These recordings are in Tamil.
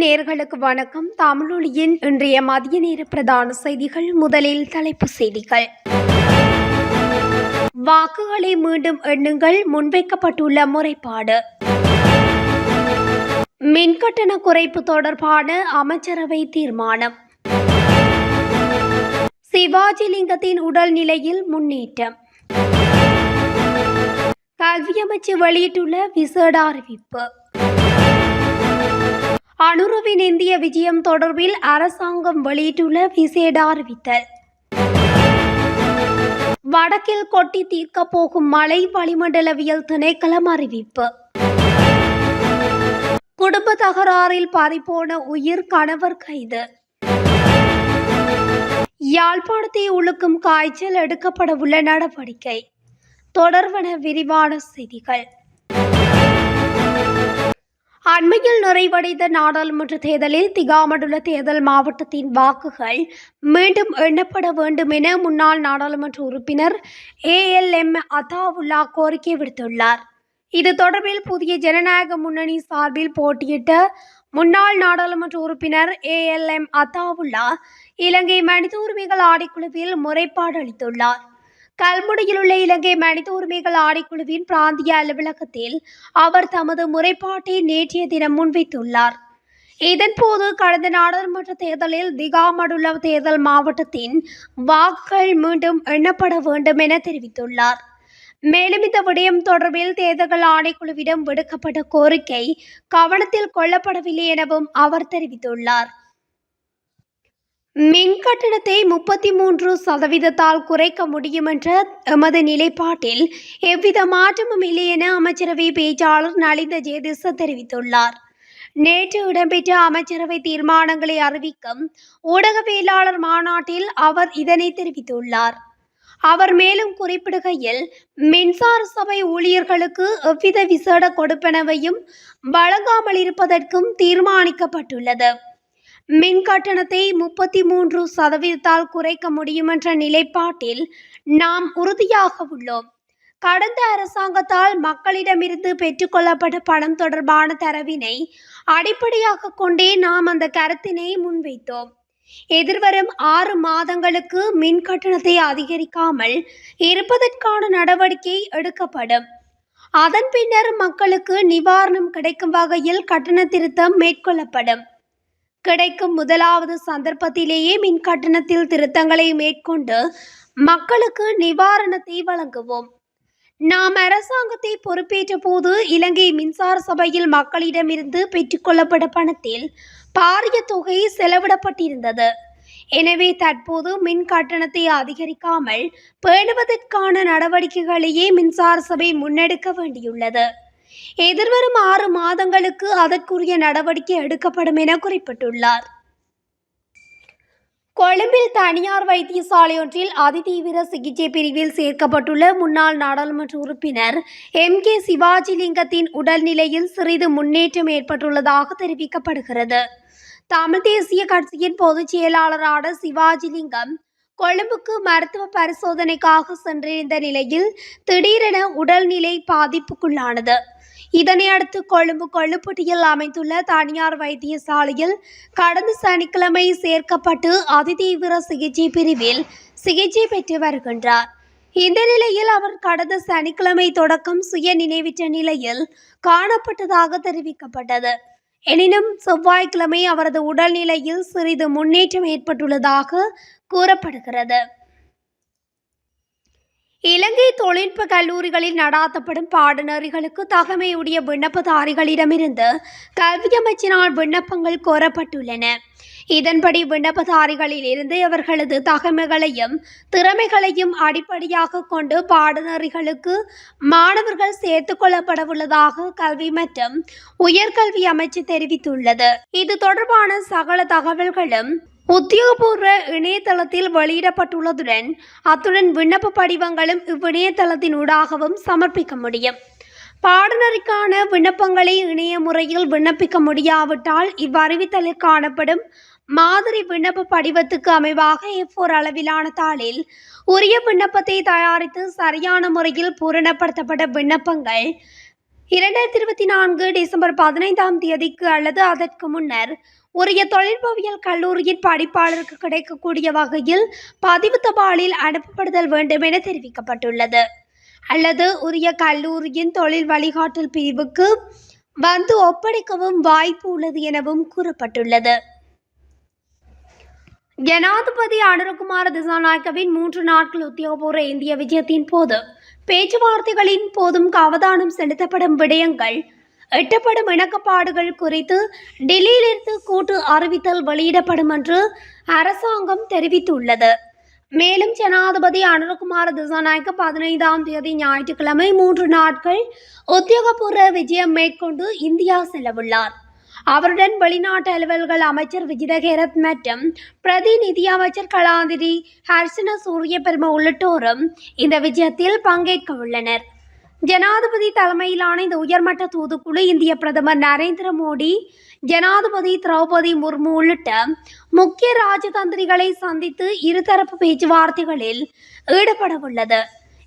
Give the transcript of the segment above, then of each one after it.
நேயர்களுக்கு வணக்கம். தமிழொலியின் இன்றைய மதிய நேர பிரதான செய்திகள் முதலில் தலைப்பு செய்திகள். வாக்குகளை மீண்டும் எண்ணுங்கள் முன்வைக்கப்பட்டுள்ள முறைப்பாடு. மின்கட்டண குறைப்பு தொடர்பான அமைச்சரவை தீர்மானம். சிவாஜிலிங்கத்தின் உடல்நிலையில் முன்னேற்றம். கல்வி அமைச்சு வெளியிட்டுள்ள விசேட அறிவிப்பு. அனுருவின் இந்திய விஜயம் தொடர்பில் அரசாங்கம் வெளியிட்டுள்ள விசேட அறிவித்தல். வடக்கில் கொட்டி தீர்க்கப் போகும் மழை வளிமண்டலவியல் திணைக்களம் அறிவிப்பு. குடும்ப தகராறில் பறிபோன உயிர் கணவர் கைது. யாழ்ப்பாணத்தை உழுக்கும் காய்ச்சல் எடுக்கப்படவுள்ள நடவடிக்கை. தொடர்வன விரிவான செய்திகள். அண்மையில் நிறைவடைந்த நாடாளுமன்ற தேர்தலில் திகாமடுள்ள தேர்தல் மாவட்டத்தின் வாக்குகள் மீண்டும் எண்ணப்பட வேண்டும் என முன்னாள் நாடாளுமன்ற உறுப்பினர் ஏஎல்எம் அதாவுல்லா கோரிக்கை விடுத்துள்ளார். இது தொடர்பில் புதிய ஜனநாயக முன்னணி சார்பில் போட்டியிட்ட முன்னாள் நாடாளுமன்ற உறுப்பினர் ஏஎல்எம் அத்தாவுல்லா இலங்கை மனித உரிமைகள் ஆணைக்குழுவில் முறைப்பாடு அளித்துள்ளார். கல்முனையில் உள்ள இலங்கை மனித உரிமைகள் ஆணைக்குழுவின் பிராந்திய அலுவலகத்தில் அவர் தமது முறைப்பாட்டை நேற்றைய தினம் முன்வைத்துள்ளார். இதன்போது கடந்த நாடாளுமன்ற தேர்தலில் திகாமடுள்ள தேர்தல் மாவட்டத்தின் வாக்குகள் மீண்டும் எண்ணப்பட வேண்டும் என தெரிவித்துள்ளார். மேலும் இந்த விடயம் தொடர்பில் தேர்தல்கள் ஆணைக்குழுவிடம் விடுக்கப்பட்ட கோரிக்கை கவனத்தில் கொள்ளப்படவில்லை எனவும் அவர் தெரிவித்துள்ளார். மின் கட்டணத்தை முப்பத்தி மூன்று சதவீதத்தால் குறைக்க முடியும் என்ற எமது நிலைப்பாட்டில் எவ்வித மாற்றமும் இல்லை என அமைச்சரவை பேச்சாளர் நலிந்த ஜெயதிச தெரிவித்துள்ளார். நேற்று இடம்பெற்ற அமைச்சரவை தீர்மானங்களை அறிவிக்கும் ஊடகவியலாளர் மாநாட்டில் அவர் இதனை தெரிவித்துள்ளார். அவர் மேலும் குறிப்பிடுகையில் மின்சார சபை ஊழியர்களுக்கு எவ்வித விசேட கொடுப்பனவையும் வழங்காமல் இருப்பதற்கும் தீர்மானிக்கப்பட்டுள்ளது. மின் கட்டணத்தை முப்பத்தி மூன்று சதவீதத்தால் குறைக்க முடியும் என்ற நிலைப்பாட்டில் நாம் உறுதியாக உள்ளோம். கடந்த அரசாங்கத்தால் மக்களிடமிருந்து பெற்றுக்கொள்ளப்பட்ட பணம் தொடர்பான தரவினை அடிப்படையாக கொண்டே நாம் அந்த கருத்தினை முன்வைத்தோம். எதிர்வரும் ஆறு மாதங்களுக்கு மின் கட்டணத்தை அதிகரிக்காமல் இருப்பதற்கான நடவடிக்கை எடுக்கப்படும். அதன் பின்னர் மக்களுக்கு நிவாரணம் கிடைக்கும் வகையில் கட்டண திருத்தம் மேற்கொள்ளப்படும். கிடைக்கும் முதலாவது சந்தர்ப்பத்திலேயே மின் கட்டணத்தில் திருத்தங்களை மேற்கொண்டு மக்களுக்கு நிவாரணத்தை வழங்குவோம். நாம் அரசாங்கத்தை பொறுப்பேற்ற போது இலங்கை மின்சார சபையில் மக்களிடமிருந்து பெற்றுக்கொள்ளப்பட்ட பணத்தில் பாரிய தொகை செலவிடப்பட்டிருந்தது. எனவே தற்போது மின் கட்டணத்தை அதிகரிக்காமல் பேணுவதற்கான நடவடிக்கைகளையே மின்சார சபை முன்னெடுக்க வேண்டியுள்ளது. எதிர்வரும் ஆறு மாதங்களுக்கு அதற்குரிய நடவடிக்கை எடுக்கப்படும் என குறிப்பிட்டுள்ளார். கொழும்பில் தனியார் வைத்தியசாலையொன்றில் அதிதீவிர சிகிச்சை பிரிவில் சேர்க்கப்பட்டுள்ள முன்னாள் நாடாளுமன்ற உறுப்பினர் எம். கே. சிவாஜிலிங்கத்தின் உடல்நிலையில் சிறிது முன்னேற்றம் ஏற்பட்டுள்ளதாக தெரிவிக்கப்படுகிறது. தமிழ் தேசிய கட்சியின் பொதுச் செயலாளரான சிவாஜிலிங்கம் கொழும்புக்கு மருத்துவ பரிசோதனைக்காக சென்றிருந்த நிலையில் திடீரென உடல்நிலை பாதிப்புக்குள்ளானது. இதனை அடுத்து கொழும்பு கொள்ளுப்பட்டியில் அமைந்துள்ள தனியார் வைத்தியசாலையில் கடந்த சனிக்கிழமை சேர்க்கப்பட்டு அதிதீவிர சிகிச்சை பிரிவில் சிகிச்சை பெற்று வருகின்றார். இந்த நிலையில் அவர் கடந்த சனிக்கிழமை தொடக்கம் சுய நினைவிற்ற நிலையில் காணப்பட்டதாக தெரிவிக்கப்பட்டது. எனினும் செவ்வாய்க்கிழமை அவரது உடல்நிலையில் சிறிது முன்னேற்றம் ஏற்பட்டுள்ளதாக கூறப்படுகிறது. இலங்கை தொழில்நுட்ப கல்லூரிகளில் நடாத்தப்படும் பாடநெறிகளுக்கு தகமையுடைய விண்ணப்பதாரிகளிடமிருந்து கல்வி அமைச்சினால் விண்ணப்பங்கள் கோரப்பட்டுள்ளன. இதன்படி விண்ணப்பதாரிகளில் இருந்து அவர்களது தகமைகளையும் திறமைகளையும் அடிப்படையாக கொண்டு பாடநெறிகளுக்கு மாணவர்கள் சேர்த்துக் கொள்ளப்படவுள்ளதாக கல்வி மற்றும் உயர்கல்வி அமைச்சு தெரிவித்துள்ளது. இது தொடர்பான சகல தகவல்களும் உத்தியோகபூர்வ இணையதளத்தில் வெளியிடப்பட்டுள்ளதுடன் அத்துடன் விண்ணப்ப படிவங்களும் இவ்விணையதளத்தின் ஊடாகவும் சமர்ப்பிக்க முடியும். பாடநெறிக்கான விண்ணப்பங்களை இணைய முறையில் விண்ணப்பிக்க முடியாவிட்டால் இவ்வறிவித்தலில் காணப்படும் மாதிரி விண்ணப்ப படிவத்துக்கு அமைவாக எஃபோர் அளவிலான தாளில் உரிய விண்ணப்பத்தை தயாரித்து சரியான முறையில் பூரணப்படுத்தப்பட்ட விண்ணப்பங்கள் இரண்டாயிரத்தி இருபத்தி நான்கு டிசம்பர் பதினைந்தாம் தேதிக்கு அல்லது அதற்கு முன்னர் உரிய தொழில்பவியல் கல்லூரியின் படிப்பாளருக்கு கிடைக்கக்கூடிய வகையில் பதிவு தபாலில் அனுப்பப்படுதல் வேண்டும் என தெரிவிக்கப்பட்டுள்ளது. அல்லது உரிய கல்லூரியின் தொழில் வழிகாட்டல் பிரிவுக்கு வந்து ஒப்படைக்கவும் வாய்ப்பு உள்ளது எனவும் கூறப்பட்டுள்ளது. ஜனாதிபதி அனுரகுமார திசாநாயக்கவின் மூன்று நாட்கள் உத்தியோகபூர்வ இந்திய விஜயத்தின் போது பேச்சுவார்த்தைகளின் போதும் அவதானம் செலுத்தப்படும் விடயங்கள் எட்டப்படும் இணக்கப்பாடுகள் குறித்து டெல்லியிலிருந்து கூட்டு அறிவித்தல் வெளியிடப்படும் என்று அரசாங்கம் தெரிவித்துள்ளது. மேலும் ஜனாதிபதி அனுரகுமார் திசாநாயக்க பதினைந்தாம் தேதி ஞாயிற்றுக்கிழமை மூன்று நாட்கள் உத்தியோகபூர்வ விஜயம் மேற்கொண்டு இந்தியா செல்லவுள்ளார். அவருடன் வெளிநாட்டு அலுவல்கள் அமைச்சர் விஜிதகேரத் மற்றும் பிரதி நிதி அமைச்சர் கலாந்திரி ஹர்ஷன சூரிய பெரும உள்ளிட்டோரும் இந்த விஜயத்தில் பங்கேற்க உள்ளனர் ஜனாதிபதி தலைமையிலான இந்த உயர்மட்ட தூதுக்குழு இந்திய பிரதமர் நரேந்திர மோடி ஜனாதிபதி திரௌபதி முர்மு உள்ளிட்ட முக்கிய ராஜதந்திரிகளை சந்தித்து இருதரப்பு பேச்சுவார்த்தைகளில் ஈடுபட உள்ளது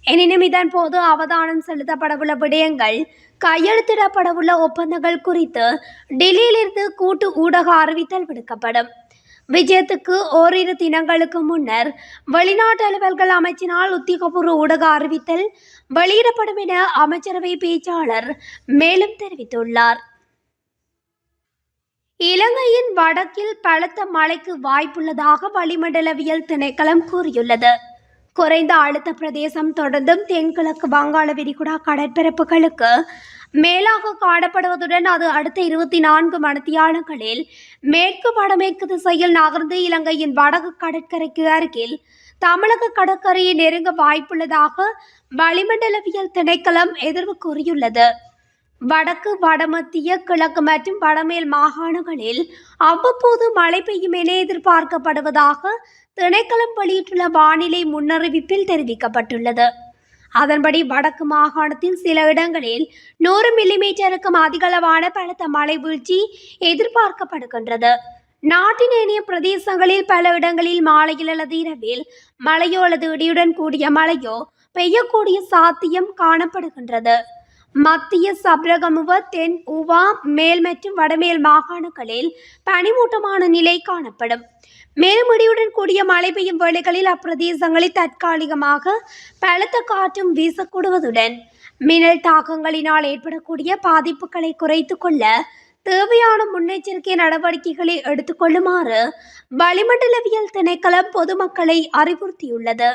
எனினும் இதன் போது அவதானம் செலுத்தப்படவுள்ள விடயங்கள் கையெழுத்திடப்படவுள்ள ஒப்பந்தங்கள் குறித்து டெல்லியிலிருந்து கூட்டு ஊடக அறிவித்தல் விடுக்கப்படும். விஜயத்துக்கு ஓரிரு தினங்களுக்கு முன்னர் வெளிநாட்டு அலுவல்கள் அமைச்சினால் உத்தியோகபூர்வ ஊடக அறிவித்தல் வெளியிடப்படும் என அமைச்சரவை பேச்சாளர் மேலும் தெரிவித்துள்ளார். இலங்கையின் வடக்கில் பலத்த மழைக்கு வாய்ப்புள்ளதாக வளிமண்டலவியல் திணைக்களம் கூறியுள்ளது. குறைந்த அழுத்த பிரதேசம் தொடர்ந்தும் தென்கிழக்கு வங்காள விரிகுடா கடற்பரப்புகளுக்கு மேலாக காணப்படுவதுடன் அது அடுத்த இருபத்தி நான்கு மணித்தியாலங்களில் மேற்கு வடமேற்கு திசையில் நகர்ந்து இலங்கையின் வடக்கு கடற்கரைக்கு அருகில் தமிழக கடற்கரையை நெருங்க வாய்ப்புள்ளதாக வளிமண்டலவியல் திணைக்களம் எதிர்வு கூறியுள்ளது. வடக்கு வடமத்திய கிழக்கு மற்றும் வடமேல் மாகாணங்களில் அவ்வப்போது மழை பெய்யும் என எதிர்பார்க்கப்படுவதாக திணைக்களம் வெளியிட்டுள்ள வானிலை முன்னறிவிப்பில் தெரிவிக்கப்பட்டுள்ளது. அதன்படி வடக்கு மாகாணத்தின் சில இடங்களில் நூறு மில்லிமீட்டருக்கும் அதிகளவான பலத்த மழை வீழ்ச்சி எதிர்பார்க்கப்படுகின்றது. நாட்டின் ஏனைய பிரதேசங்களில் பல இடங்களில் மாலையில் அல்லது இரவில் மழையோ அல்லது இடியுடன் கூடிய மழையோ பெய்யக்கூடிய சாத்தியம் காணப்படுகின்றது. மத்திய சப்ரகமுவ தென் உவா மேல் மற்றும் வடமேல் மாகாணங்களில் பனிமூட்டமான நிலை காணப்படும். மேலும் இடியுடன் கூடிய மழை பெய்யும் வேளைகளில் அப்பிரதேசங்களில் தற்காலிகமாக பலத்த காற்றும் வீசக்கூடுவதுடன் மின்னல் தாக்கங்களினால் ஏற்படக்கூடிய பாதிப்புகளை குறைத்து கொள்ள தேவையான முன்னெச்சரிக்கை நடவடிக்கைகளை எடுத்துக்கொள்ளுமாறு வளிமண்டலவியல் திணைக்களம் பொதுமக்களை அறிவுறுத்தியுள்ளது.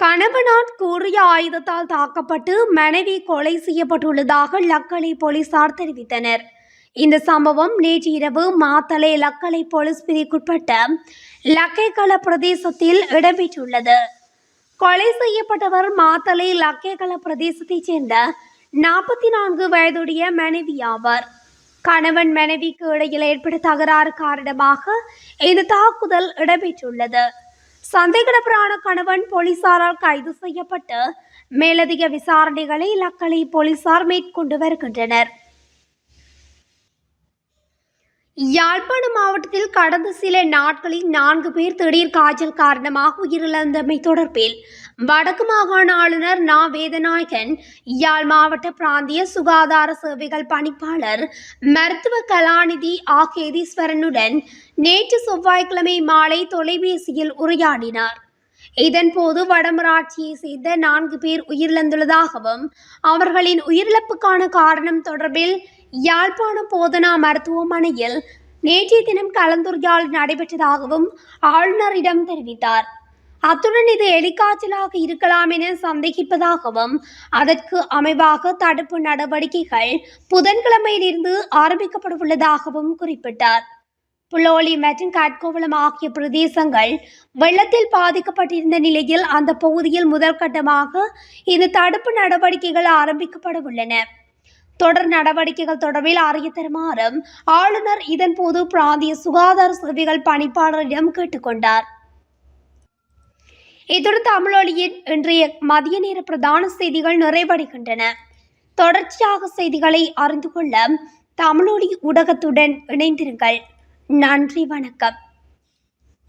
கணவனான் கூறிய ஆயுதத்தால் தாக்கப்பட்டு மனைவி கொலை செய்யப்பட்டுள்ளதாக லக்கலை போலீசார் தெரிவித்தனர். இந்த சம்பவம் நேற்று இரவு மாத்தலை லக்கலை போலீஸ் பிரிவுக்குட்பட்ட லக்கைகள பிரதேசத்தில் இடம்பெற்றுள்ளது. கொலை செய்யப்பட்டவர் மாத்தலை லக்கேகல பிரதேசத்தைச் சேர்ந்த நாற்பத்தி நான்கு வயதுடைய மனைவி ஆவார். கணவன் மனைவிக்கு இடையில் ஏற்பட்ட தகராறு காரணமாக இந்த தாக்குதல் இடம்பெற்றுள்ளது. சந்தேகநபரான கணவன் போலீசாரால் கைது செய்யப்பட்டு மேலதிக விசாரணைகளை லக்களை போலீசார் மேற்கொண்டு வருகின்றனர். யாழ்ப்பாண மாவட்டத்தில் கடந்த சில நாட்களில் நான்கு பேர் திடீர் காய்ச்சல் காரணமாக உயிரிழந்தமை தொடர்பில் வடக்கு மாகாண ஆளுநர் நா. வேதநாயகன் யாழ் மாவட்ட பிராந்திய சுகாதார சேவைகள் பணிப்பாளர் மருத்துவ கலாநிதி ஆகேதீஸ்வரனுடன் நேற்று செவ்வாய்க்கிழமை மாலை தொலைபேசியில் உரையாடினார். இதன்போது வடமராட்சியை சேர்ந்த நான்கு பேர் உயிரிழந்துள்ளதாகவும் அவர்களின் உயிரிழப்புக்கான காரணம் தொடர்பில் யாழ்ப்பாணம் போதனா மருத்துவமனையில் நேற்றைய தினம் கலந்துரையால் நடைபெற்றதாகவும் ஆளுநரிடம் தெரிவித்தார். அத்துடன் இது எலிக்காய்ச்சலாக இருக்கலாம் என சந்தேகிப்பதாகவும் அதற்கு அமைவாக தடுப்பு நடவடிக்கைகள் புதன்கிழமையிலிருந்து ஆரம்பிக்கப்படவுள்ளதாகவும் குறிப்பிட்டார். புலோலி மற்றும் காட்கோவளம் ஆகிய பிரதேசங்கள் வெள்ளத்தில் பாதிக்கப்பட்டிருந்த நிலையில் அந்த பகுதியில் முதற்கட்டமாக இந்த தடுப்பு நடவடிக்கைகள் ஆரம்பிக்கப்பட உள்ளன தொடர் நடவடிக்கைகள் தொடர்பில் அறிய தருமாறும் ஆளுநர் இதன்போது பிராந்திய சுகாதார சேவைகள் பணிப்பாளரிடம் கேட்டுக்கொண்டார் இத்துடன் தமிழொலியின் இன்றைய மதிய நேர பிரதான செய்திகள் நிறைவடைகின்றன. தொடர்ச்சியாக செய்திகளை அறிந்து கொள்ள தமிழொலி ஊடகத்துடன் இணைந்திருங்கள். நன்றி வணக்கம்.